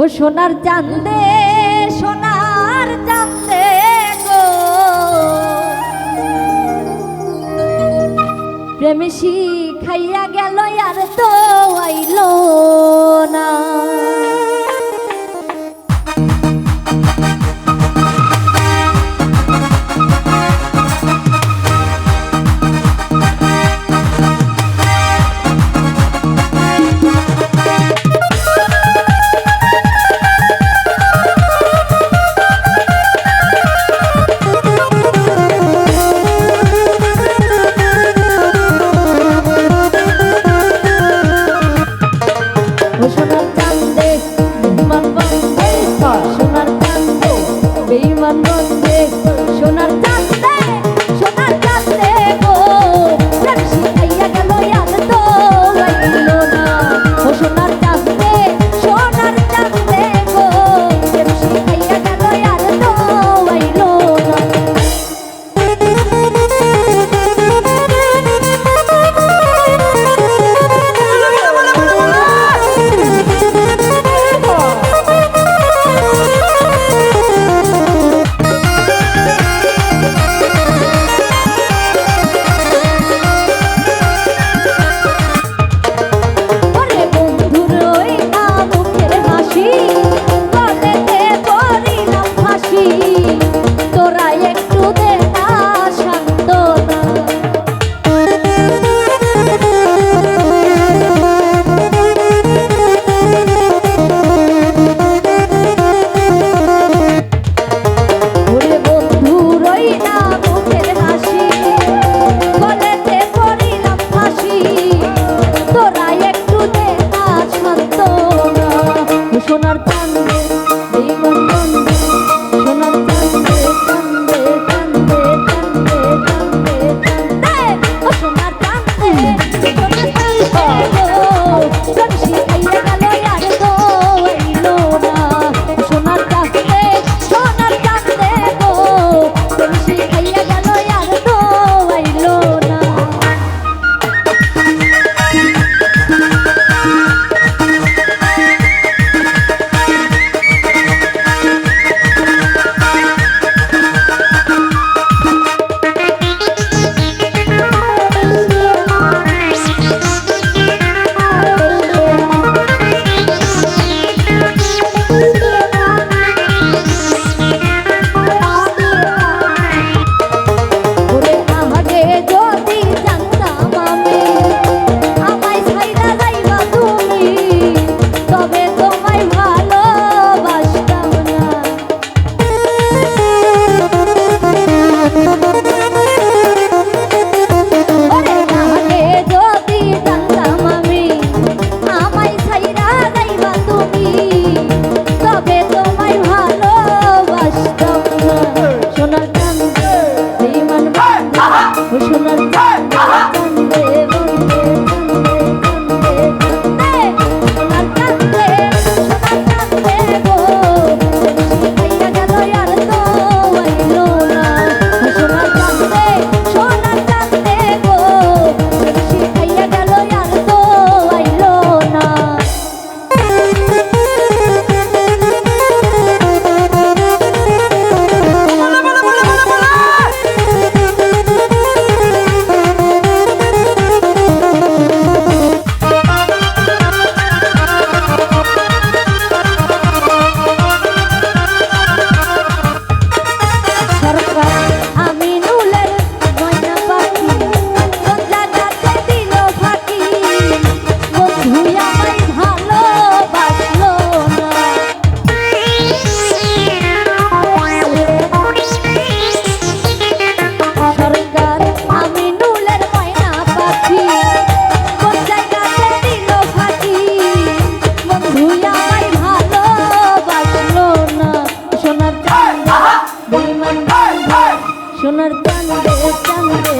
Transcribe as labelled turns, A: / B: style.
A: ও সোনার চান্দে সোনার চান্দে গো। প্রেমিসি খাইয়া গেল আর তো আইল না। বেইমান বন্দে সোনার সোনার চান্দ What's up? সোনার চান্দে চান্দে।